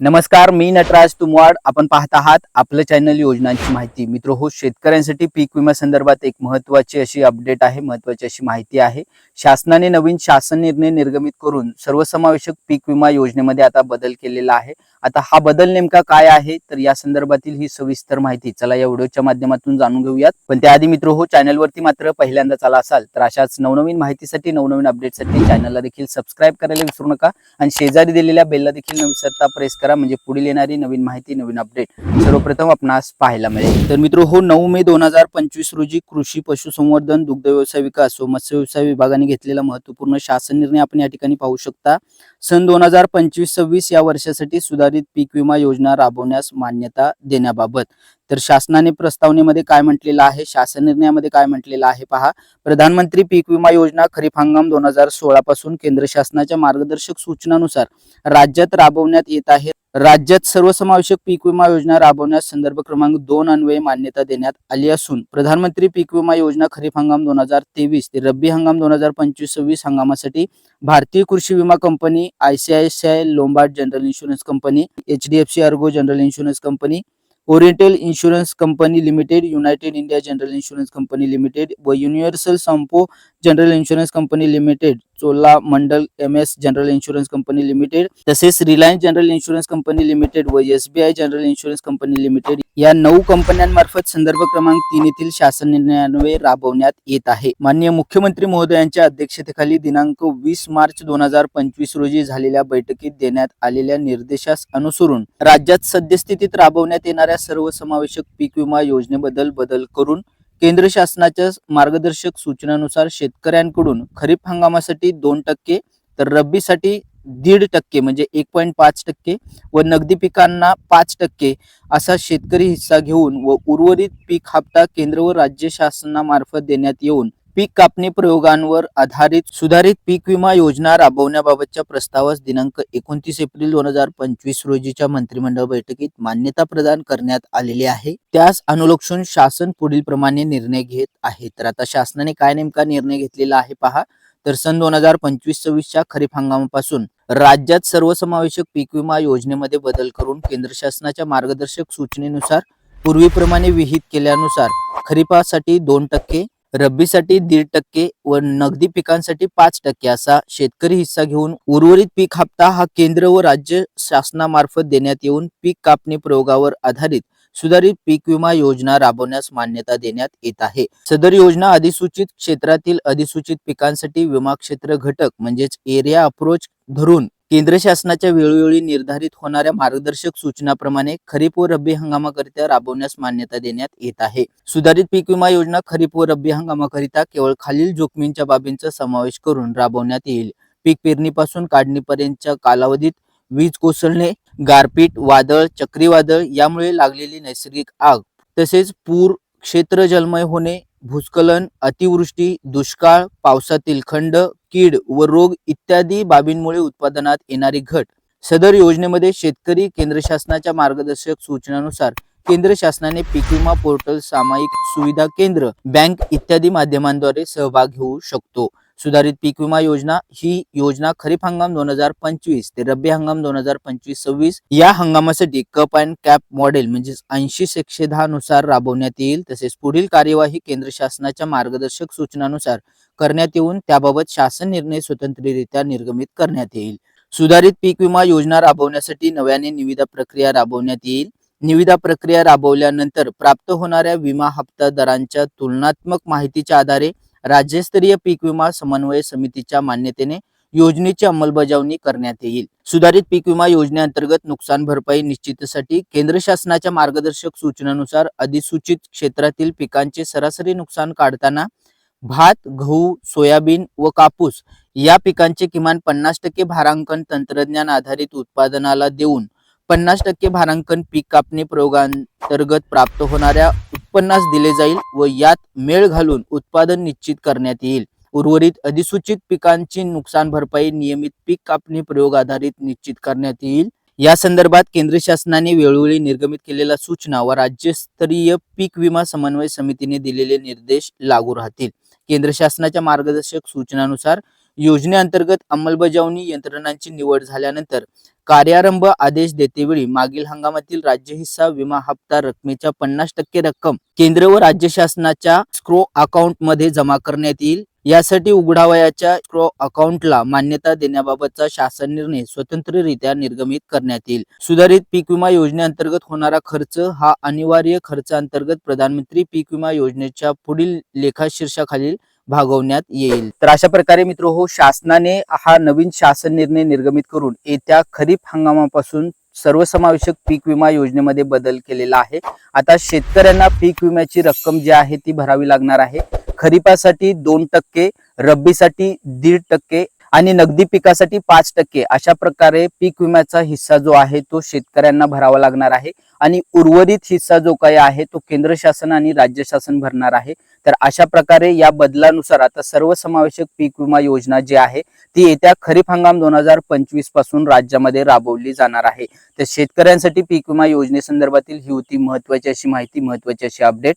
नमस्कार मी नटराज तुमवाड. आपण पाहत आहात आपलं चॅनल योजनांची माहिती. मित्र हो शेतकऱ्यांसाठी पीक विमा संदर्भात एक महत्वाची अशी अपडेट आहे महत्वाची अशी माहिती आहे. शासनाने नवीन शासन निर्णय निर्गमित करून सर्वसमावेशक पीक विमा योजनेमध्ये आता बदल केलेला आहे. आता हा बदल नेमका काय आहे? तर या संदर्भातील ही सविस्तर माहिती चला या व्हिडिओच्या माध्यमातून जाणून घेऊयात. पण त्याआधी मित्र हो चॅनलवरती मात्र पहिल्यांदा चला असाल तर अशाच नवनवीन माहितीसाठी नवनवीन अपडेटसाठी चॅनलला देखील सबस्क्राईब करायला विसरू नका. आणि शेजारी दिलेल्या बेलला देखील न विसरता प्रेस करा म्हणजे पुढील येणारी नवीन माहिती नवीन अपडेट सर्वप्रथम आपणास पाहायला मिळेल. तर मित्र हो नऊ मे दोन हजार पंचवीस रोजी कृषी पशुसंवर्धन दुग्ध व्यवसाय विकास व मत्स्य व्यवसाय विभागाने घेतलेला महत्त्वपूर्ण शासन निर्णय आपण या ठिकाणी पाहू शकता. सन दोन हजार पंचवीस सव्वीस या वर्षासाठी सुधारित पीक विमा योजना राबवण्यास मान्यता देण्याबाबत. तर शासनाने प्रस्तावनेमध्ये काय म्हटलेलं आहे? शासन निर्णयामध्ये काय म्हटलेलं आहे? पहा. प्रधानमंत्री पीक विमा योजना खरीप हंगाम दोन हजार सोळा पासून केंद्र शासनाच्या मार्गदर्शक सूचनानुसार राज्यात राबवण्यात येत आहे. राज्यात सर्वसमावेशक पीक विमा योजना राबवण्यास संदर्भ क्रमांक दोन अन्वये मान्यता देण्यात आली असून प्रधानमंत्री पीक विमा योजना खरीप हंगाम दोन हजार तेवीस ते रब्बी हंगाम दोन हजार पंचवीस सव्वीस हंगामासाठी भारतीय कृषी विमा company ICICI Lombard general insurance company H D F C Ergo general insurance company oriental insurance company limited united India general insurance company limited व universal Sompo general insurance company limited Chola Mandal M S general insurance company limited तसेच Reliance general insurance company limited व S B I general insurance company limited या नऊ कंपन्यांमार्फत संदर्भ क्रमांक तीन येथील शासन निर्णयान्वये राबवण्यात येत आहे. माननीय मुख्यमंत्री महोदयांच्या अध्यक्षतेखाली दिनांक वीस मार्च दोन हजार पंचवीस रोजी झालेल्या बैठकीत देण्यात आलेल्या निर्देशास अनुसरून राज्यात सद्यस्थितीत राबवण्यात येणाऱ्या सर्वसमावेशक पीक विमा योजनेबद्दल बदल करून केंद्र शासनाच्या मार्गदर्शक सूचनानुसार शेतकऱ्यांकडून खरीप हंगामासाठी दोन टक्के तर रब्बीसाठी दीड टक्के म्हणजे एक पॉईंट पाच टक्के व नगदी पिकांना पाच टक्के असा शेतकरी हिस्सा घेऊन व उर्वरित पीक हप्ता केंद्र व राज्य शासनामार्फत देण्यात येऊन पीक कापणी प्रयोगांवर आधारित सुधारित पीक विमा योजना राबवण्याबाबतच्या प्रस्तावास दिनांक एकोणतीस एप्रिल दोन हजार पंचवीस रोजीच्या मंत्रिमंडळ बैठकीत मान्यता प्रदान करण्यात आलेली आहे. त्यास अनुलक्षून शासन पुढील प्रमाणे निर्णय घेत आहे. तर आता शासनाने काय नेमका निर्णय घेतलेला आहे पहा. तर सन दोन हजार पंचवीस सव्वीसच्या खरीप हंगामापासून राज्यात सर्वसमावेशक पीक विमा योजनेमध्ये बदल करून केंद्र शासनाच्या मार्गदर्शक सूचनेनुसार पूर्वीप्रमाणे विहित केल्यानुसार खरीपासाठी दोन टक्के रब्बीसाठी दीड टक्के व नगदी पिकांसाठी पाच टक्के असा शेतकरी हिस्सा घेऊन उर्वरित पीक हप्ता हा केंद्र व राज्य शासनामार्फत देण्यात येऊन पीक कापणी प्रयोगावर आधारित सुधारित पीक विमा योजना राबवण्यास मान्यता देण्यात येत आहे. सदर योजना अधिसूचित क्षेत्रातील अधिसूचित पिकांसाठी विमा क्षेत्र घटक म्हणजेच एरिया अप्रोच धरून केंद्र शासनाच्या वेळोवेळी निर्धारित होणाऱ्या मार्गदर्शक सूचनाप्रमाणे खरीप व रब्बी हंगामाकरिता राबवण्यास मान्यता देण्यात येत आहे. सुधारित पीक विमा योजना खरीप व रब्बी हंगामाकरिता केवळ खालील जोखमींच्या बाबींचा समावेश करून राबवण्यात येईल. पीक पेरणीपासून काढणीपर्यंतच्या कालावधीत वीज कोसळणे गारपीट वादळ चक्रीवादळ यामुळे लागलेली नैसर्गिक आग तसेच पूर क्षेत्र जलमय होणे भूस्खलन अतिवृष्टी दुष्काळ पावसातील खंड कीड व रोग इत्यादी बाबींमुळे उत्पादनात येणारी घट. सदर योजनेमध्ये शेतकरी केंद्र शासनाच्या मार्गदर्शक सूचनानुसार केंद्र शासनाने पीक विमा पोर्टल सामायिक सुविधा केंद्र बँक इत्यादी माध्यमांद्वारे सहभाग घेऊ शकतो. सुधारित पीक विमा योजना ही योजना खरीप हंगाम दोन हजार पंचवीस ते रब्बी हंगाम दोन हजार पंचवीस सव्वीस या हंगामासाठी कप अँड कॅप मॉडेल म्हणजेच ऐंशी एकशे दहा नुसार राबवण्यात येईल. तसेच पुढील कार्यवाही केंद्र शासनाच्या मार्गदर्शक सूचनानुसार करण्यात येऊन त्याबाबत शासन निर्णय स्वतंत्ररित्या निर्गमित करण्यात येईल. सुधारित पीक विमा योजना राबवण्यासाठी नव्याने निविदा प्रक्रिया राबवण्यात येईल. निविदा प्रक्रिया राबवल्यानंतर प्राप्त होणाऱ्या विमा हप्ता दरांच्या तुलनात्मक माहितीच्या आधारे राज्यस्तरीय पीक विमा समन्वय समितीच्या मान्यतेने योजनेची अंमलबजावणी करण्यात येईल. सुधारित पीक विमा योजनेअंतर्गत नुकसान भरपाई निश्चितीसाठी केंद्र शासनाच्या मार्गदर्शक सूचनानुसार अधिसूचित क्षेत्रातील पिकांचे सरासरी नुकसान काढताना भात गहू सोयाबीन व कापूस या पिकांचे किमान पन्नास टक्के भारांकन तंत्रज्ञान आधारित उत्पादनाला देऊन पन्नास टक्के भारांकन पीक कापणी प्रयोगांतर्गत प्राप्त होणाऱ्या उत्पन्नास दिले जाईल व यात मेळ घालून उत्पादन निश्चित करण्यात येईल. उर्वरित अधिसूचित पिकांची नुकसान भरपाई नियमित पीक कापणी प्रयोग आधारित निश्चित करण्यात येईल. या संदर्भात केंद्र शासनाने वेळोवेळी निर्गमित केलेल्या सूचना व राज्यस्तरीय पीक विमा समन्वय समितीने दिलेले निर्देश लागू राहतील. केंद्र शासनाच्या मार्गदर्शक सूचनानुसार योजनेअंतर्गत अंमलबजावणी यंत्रणांची निवड झाल्यानंतर कार्यारंभ आदेश देतेवेळी मागील हंगामातील राज्य हिस्सा विमा हप्ता रकमेच्या पन्नास टक्के रक्कम केंद्र व राज्य शासनाच्या स्क्रो अकाउंटमध्ये जमा करण्यात येईल. यासाठी उघडावयाच्या स्क्रो अकाउंटला मान्यता देण्याबाबतचा शासन निर्णय स्वतंत्ररित्या निर्गमित करण्यात येईल. सुधारित पीक विमा योजनेअंतर्गत होणारा खर्च हा अनिवार्य खर्च अंतर्गत प्रधानमंत्री पीक विमा योजनेच्या पुढील लेखाशीर्षाखालील भागवण्यात येईल. तर अशा प्रकारे मित्र हो शासनाने हा नवीन शासन निर्णय निर्गमित करून येत्या खरीप हंगामापासून सर्वसमावेशक पीक विमा योजनेमध्ये बदल केलेला आहे. आता शेतकऱ्यांना पीक विम्याची रक्कम जी आहे ती भरावी लागणार आहे. खरीपासाठी दोन टक्के रब्बीसाठी दीड टक्के आणि नगदी पिकासाठी पाच टक्के अशा प्रकारे पीक विम्याचा हिस्सा जो आहे तो शेतकऱ्यांना भरावा लागणार आहे. आणि उर्वरित हिस्सा जो काही आहे तो केंद्र शासन आणि राज्य शासन भरणार आहे. तर अशा प्रकारे या बदलानुसार आता सर्वसमावेशक पीक विमा योजना जी आहे ती येत्या खरीप हंगाम दोन हजार पंचवीसपासून राज्यामध्ये राबवली जाणार आहे. तर शेतकऱ्यांसाठी पीक विमा योजनेसंदर्भातील ही होती महत्वाची अशी माहिती महत्वाची अशी अपडेट